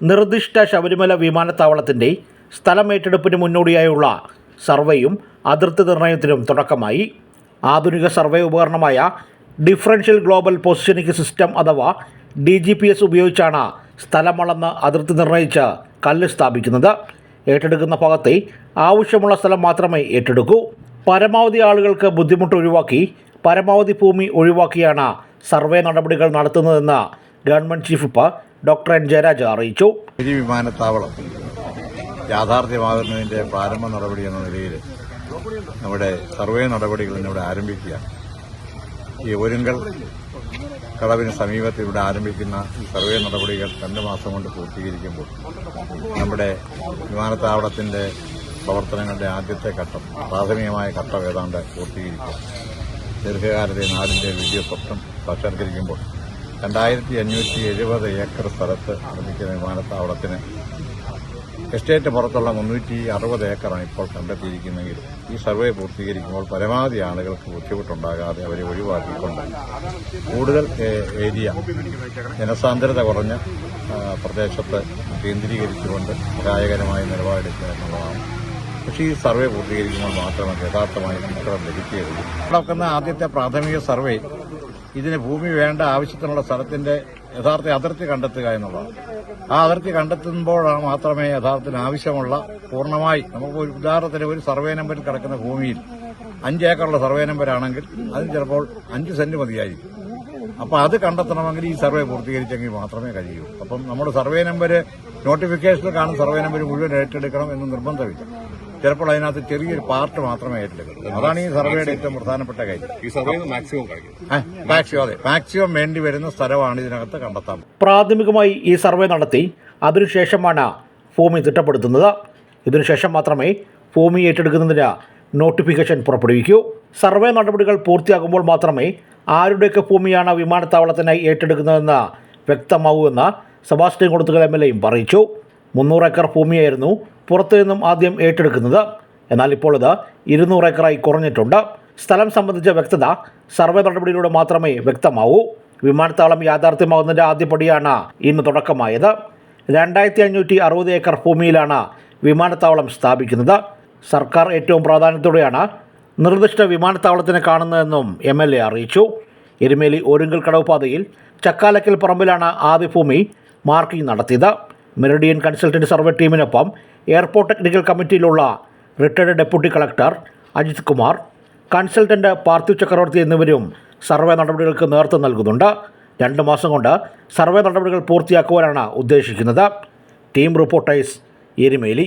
നിർദ്ദിഷ്ട ശബരിമല വിമാനത്താവളത്തിന്റെ സ്ഥലമേറ്റെടുപ്പിന് മുന്നോടിയായുള്ള സർവേയും അതിർത്തി നിർണയത്തിനും തുടക്കമായി. ആധുനിക സർവേ ഉപകരണമായ ഡിഫറൻഷ്യൽ ഗ്ലോബൽ പൊസിഷനിംഗ് സിസ്റ്റം അഥവാ ഡി ജി പി എസ് ഉപയോഗിച്ചാണ് സ്ഥലമളന്ന് അതിർത്തി നിർണയിച്ച് കല്ല് സ്ഥാപിക്കുന്നത്. ഏറ്റെടുക്കുന്ന ഭാഗത്തെ ആവശ്യമുള്ള സ്ഥലം മാത്രമേ ഏറ്റെടുക്കൂ. പരമാവധി ആളുകൾക്ക് ബുദ്ധിമുട്ട് ഒഴിവാക്കി പരമാവധി ഭൂമി ഒഴിവാക്കിയാണ് സർവേ നടപടികൾ നടത്തുന്നതെന്ന് government chief doctor N Jayaraj അറിയിച്ചു. വിമാനത്താവളം യാഥാർത്ഥ്യമാകുന്നതിന്റെ പ്രാരംഭ നടപടി എന്ന നിലയിൽ നമ്മുടെ സർവേ നടപടികൾ ഇന്നിവിടെ ആരംഭിക്കുക. ഈ ഒരുങ്കൽ കടവിന് സമീപത്ത് ഇവിടെ ആരംഭിക്കുന്ന സർവേ നടപടികൾ രണ്ട് മാസം കൊണ്ട് പൂർത്തീകരിക്കുമ്പോൾ നമ്മുടെ വിമാനത്താവളത്തിന്റെ പ്രവർത്തനങ്ങളുടെ ആദ്യത്തെ ഘട്ടം പ്രാഥമികമായ ഘട്ടം ഏതാണ്ട് പൂർത്തീകരിക്കുക. ദീർഘകാലത്തെ നാടിന്റെ വലിയ സ്വപ്നം സാക്ഷാത്കരിക്കുമ്പോൾ രണ്ടായിരത്തി അഞ്ഞൂറ്റി എഴുപത് ഏക്കർ സ്ഥലത്ത് നിർമ്മിക്കുന്ന വിമാനത്താവളത്തിന് എസ്റ്റേറ്റ് പുറത്തുള്ള മുന്നൂറ്റി അറുപത് ഏക്കറാണ് ഇപ്പോൾ കണ്ടെത്തിയിരിക്കുന്നെങ്കിൽ ഈ സർവേ പൂർത്തീകരിക്കുമ്പോൾ പരമാവധി ആളുകൾക്ക് ബുദ്ധിമുട്ടുണ്ടാകാതെ അവരെ ഒഴിവാക്കിക്കൊണ്ട് കൂടുതൽ ഏരിയ ജനസാന്ദ്രത കുറഞ്ഞ പ്രദേശത്ത് കേന്ദ്രീകരിച്ചുകൊണ്ട് സഹായകരമായ നിലപാടെടുക്കുക എന്നുള്ളതാണ്. പക്ഷേ ഈ സർവേ പൂർത്തീകരിക്കുമ്പോൾ മാത്രമേ യഥാർത്ഥമായി ഉത്തരം ലഭിക്കുകയുള്ളൂ. നടക്കുന്ന ആദ്യത്തെ പ്രാഥമിക സർവേ ഇതിന് ഭൂമി വേണ്ട ആവശ്യത്തിനുള്ള സ്ഥലത്തിന്റെ യഥാർത്ഥ അതിർത്തി കണ്ടെത്തുക എന്നുള്ളതാണ്. ആ അതിർത്തി കണ്ടെത്തുമ്പോഴാണ് മാത്രമേ യഥാർത്ഥത്തിന് ആവശ്യമുള്ള പൂർണമായി നമുക്ക് ഒരു ഉദാഹരണത്തിന് ഒരു സർവേ നമ്പറിൽ കിടക്കുന്ന ഭൂമിയിൽ അഞ്ച് ഏക്കറുള്ള സർവേ നമ്പർ ആണെങ്കിൽ അതിന് ചിലപ്പോൾ അഞ്ച് സെന്റ് മതിയായിരിക്കും. അപ്പൊ അത് കണ്ടെത്തണമെങ്കിൽ ഈ സർവേ പൂർത്തീകരിച്ചെങ്കിൽ മാത്രമേ കഴിയൂ. അപ്പം നമ്മുടെ സർവേ നമ്പർ നോട്ടിഫിക്കേഷനിൽ കാണുന്ന സർവേ നമ്പർ മുഴുവൻ ഏറ്റെടുക്കണം എന്ന് നിർബന്ധമില്ല. ചിലപ്പോൾ അതിനകത്ത് ചെറിയൊരു പാർട്ട് മാത്രമേ ഏറ്റെടുക്കൂ അതാണ് ഈ സർവേയുടെ ഏറ്റവും പ്രധാനപ്പെട്ട കാര്യം. ഈ സർവേ മാക്സിമം കാണിക്കും. മാക്സിമം അതെ. മാക്സിമം വേണ്ടി വരുന്ന സ്ഥലമാണ് ഇതിനകത്ത് കണ്ടെത്താൻ പ്രാഥമികമായി ഈ സർവേ നടത്തി അതിനുശേഷമാണ് ഭൂമി തിട്ടപ്പെടുത്തുന്നത്. ഇതിനുശേഷം മാത്രമേ ഭൂമി ഏറ്റെടുക്കുന്നതിന് നോട്ടിഫിക്കേഷൻ പുറപ്പെടുവിക്കൂ. സർവേ നടപടികൾ പൂർത്തിയാകുമ്പോൾ മാത്രമേ ആരുടെയൊക്കെ ഭൂമിയാണ് വിമാനത്താവളത്തിനായി ഏറ്റെടുക്കുന്നതെന്ന് വ്യക്തമാവൂ എന്ന് സെബാസ്റ്റ്യൻ കൊടുത്തുകൾ എം എൽ എയും അറിയിച്ചു. മുന്നൂറ് ഏക്കർ ഭൂമിയായിരുന്നു പുറത്തു നിന്നും ആദ്യം ഏറ്റെടുക്കുന്നത്. എന്നാൽ ഇപ്പോൾ ഇത് ഇരുന്നൂറ് ഏക്കറായി കുറഞ്ഞിട്ടുണ്ട്. സ്ഥലം സംബന്ധിച്ച വ്യക്തത സർവേ നടപടിയിലൂടെ മാത്രമേ വ്യക്തമാവൂ. വിമാനത്താവളം യാഥാർത്ഥ്യമാകുന്നതിന്റെ ആദ്യപടിയാണ് ഇന്ന് തുടക്കമായത്. രണ്ടായിരത്തി അഞ്ഞൂറ്റി അറുപത് ഏക്കർ ഭൂമിയിലാണ് വിമാനത്താവളം സ്ഥാപിക്കുന്നത്. സർക്കാർ ഏറ്റവും പ്രാധാന്യത്തോടെയാണ് നിർദ്ദിഷ്ട വിമാനത്താവളത്തിന് കാണുന്നതെന്നും എം എൽ എ അറിയിച്ചു. എരുമേലി ഒരുങ്കൽ കടവ് പാതയിൽ ചക്കാലക്കൽ പറമ്പിലാണ് ആദ്യ ഭൂമി മാർക്കിംഗ് നടത്തിയത്. മെറിഡിയൻ കൺസൾട്ടന്റ് സർവേ ടീമിനൊപ്പം airport technical കമ്മിറ്റിയിലുള്ള retired deputy collector Ajith Kumar consultant Parthiv Chakravarthy എന്നിവരും സർവേ നടപടികൾക്ക് നേതൃത്വം നൽകുന്നുണ്ട്. രണ്ട് മാസം കൊണ്ട് സർവേ നടപടികൾ പൂർത്തിയാക്കുവാനാണ് ഉദ്ദേശിക്കുന്നത്. Team reporters Erumeli.